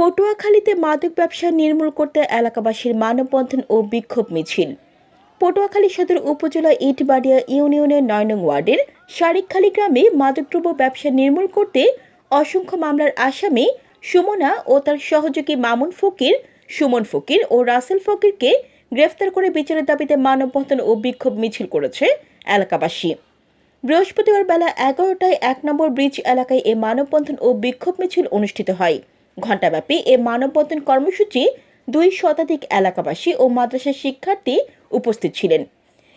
পটুয়াখালীতে মাদক ব্যবসা নির্মূল করতে এলাকাবাসীর মানববন্ধন ও বিক্ষোভ মিছিল। পটুয়াখালী সদর উপজেলা ইটবাড়িয়া ইউনিয়নের নয় নং ওয়ার্ডের শারিকখালী গ্রামে মাদকদ্রব্য ব্যবসা নির্মূল করতে অসংখ্য মামলার আসামি সুমনা ও তার সহযোগী মামুন ফকির, সুমন ফকির ও রাসেল ফকিরকে গ্রেফতার করে বিচারের দাবিতে মানববন্ধন ও বিক্ষোভ মিছিল করেছে এলাকাবাসী। বৃহস্পতিবার বেলা এগারোটায় এক নম্বর ব্রিজ এলাকায় এ মানববন্ধন ও বিক্ষোভ মিছিল অনুষ্ঠিত হয়। ঘণ্টাব্যাপী এ মানববন্ধন কর্মসূচি দুই শতাধিক এলাকাবাসী ও মাদ্রাসার শিক্ষার্থী উপস্থিত ছিলেন।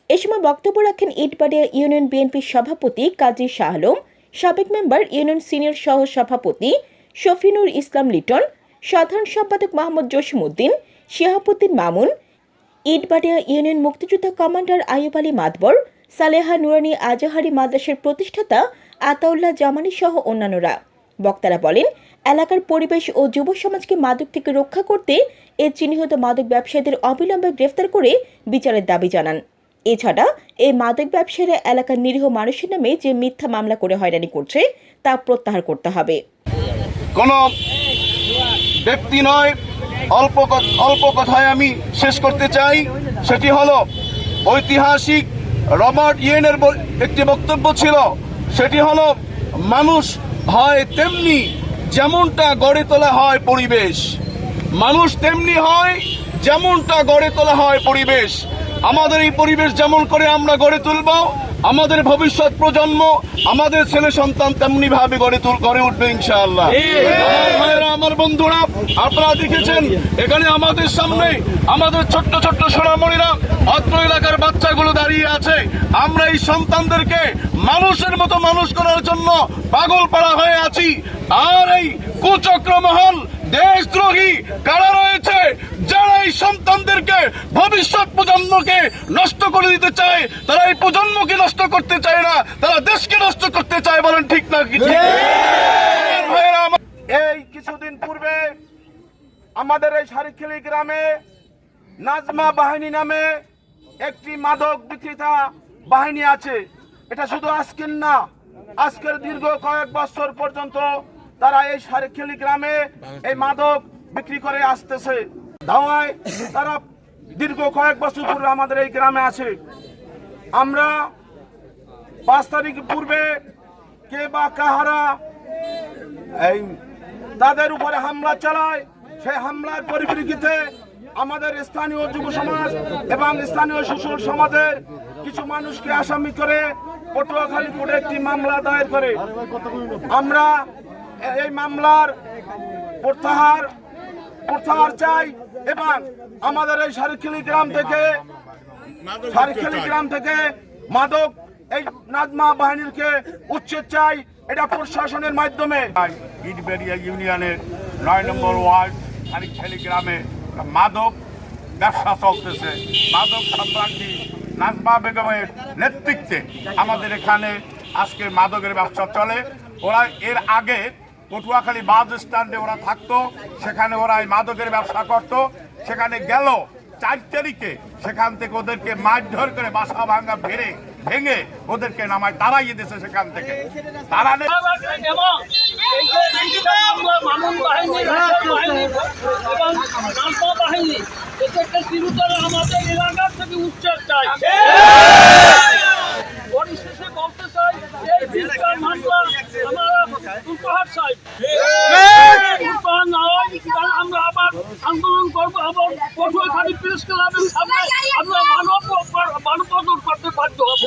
এ সময় বক্তব্য রাখেন ইটবাড়িয়া ইউনিয়ন বিএনপির সভাপতি কাজী শাহ আলম, সাবেক মেম্বার ইউনিয়ন সিনিয়র সহ সভাপতি শফিনুর ইসলাম লিটন, সাধারণ সম্পাদক মোহাম্মদ জসিমউদ্দিন শিহাবুদ্দিন মামুন, ইটবাড়িয়া ইউনিয়ন মুক্তিযোদ্ধা কমান্ডার আইয়ুব আলী মাতবর, সালেহা নুরানি আজাহারি মাদ্রাসার প্রতিষ্ঠাতা আতাউল্লাহ জামানি সহ অন্যান্যরা। বক্তারা বলেন এলাকার পরিবেশ ও যুব সমাজকে মাদক থেকে রক্ষা করতে এ চিহ্নিত মাদক ব্যবসায়ীদের অবিলম্বে গ্রেফতার করে বিচারের দাবি জানান। এছাড়া এই মাদক ব্যবসায়ীরা এলাকার নিরীহ মানুষের নামে যে মিথ্যা মামলা করে হয়রানি করছে, তা প্রত্যাহার করতে হবে। কোনো ব্যক্তি নয়, অল্প অল্প কথায় আমি শেষ করতে চাই। সেটি হলো, ঐতিহাসিক রবার্ট ইয়েনের একটি বক্তব্য ছিল, সেটি হলো, মানুষ হয় তেমনি যেমনটা গড়ে তোলা হয় পরিবেশ, মানুষ তেমনি হয় যেমনটা গড়ে তোলা হয় পরিবেশ। আমাদের এই পরিবেশ যেমন করে আমরা গড়ে তুলব আমাদের ভবিষ্যৎ প্রজন্ম আমাদের ছেলে সন্তান তেমনি ভাবে গড়ে তুল গড়ে উঠবে ইনশাআল্লাহ। আমার বন্ধুরা আপনারা দেখেছেন এখানে আমাদের সামনে আমাদের ছোট্ট ছোট্ট সোনামণিরা অত্র এলাকার বাচ্চাগুলো দাঁড়িয়ে আছে। আমরা এই সন্তানদেরকে মানুষের মতো মানুষ করার জন্য পাগল পাড়া হয়ে আছি। আর এই কুচক্র মহল দেশদ্রোহী কারা রয়েছে যারা এই সন্তানদেরকে ভবিষ্যৎ প্রজন্মকে নষ্ট করে দিতে চায় তারা এই প্রজন্মকে নষ্ট করতে চায় না তারা দেশকে নষ্ট করতে চায় বলেন ঠিক না এই কিছুদিন পূর্বে আমাদের এই সারিখেলি গ্রামে নাজমা বাহিনী নামে একটি মাদক বিক্রেতা বাহিনী আছে। এটা শুধু আজকের না আজকের দীর্ঘ কয়েক বছর পর্যন্ত তারা এই সারিখেলি গ্রামে এই মাদক বিক্রি করে আসতেছে। ধাওয়ায় তারা দীর্ঘ কয়েক বছর পূর্বে আমাদের এই গ্রামে আছে। আমরা পাঁচ তারিখ পূর্বে কে বা কাহারা এই তাদের উপরে হামলা চালায় সেই হামলার পরিপ্রেক্ষিতে আমাদের স্থানীয় যুব সমাজ এবং স্থানীয় শিশু সমাজের কিছু মানুষকে আসামি করে পটুয়াখালী কোর্টে একটি মামলা দায়ের করে। আমরা এই মামলার প্রত্যাহার প্রত্যাহার চাই এবং আমাদের এই সারিখিলি গ্রাম থেকে সারিখালি গ্রাম থেকে মাদক এই নাজমা বাহিনীকে উচ্ছেদ চাই। এটা প্রশাসনের মাধ্যমে। ইটবেড়িয়া ইউনিয়নের নয় নম্বর ওয়ার্ড সারিখালি গ্রামে মাদক ব্যবসা চলতেছে। মাদক সম্রাজ্ঞী নাজমা বেগমের নেতৃত্বে আমাদের এখানে আজকে মাদকের ব্যবসা চলে। ওরা এর আগে পটুয়াখালী বাস স্ট্যান্ডে ওরা থাকতো সেখানে ওরা এই মাদকের ব্যবসা করত সেখানে গেল চার তারিখে সেখান থেকে ওদেরকে মারধর করে বাসা ভাঙা ভেঙে ভেঙে ওদেরকে নামায় তারাইয়ে দিয়েছে সেখান থেকে তারা আমাদের এলাকার থেকে উচ্ছেদ চাই পরিশেষে বলতে চাই আমরা আমরা আবার আন্দোলন করব আবার কঠোর প্রেস ক্লাবের সামনে আমরা মানব মানব করতে বাধ্য হব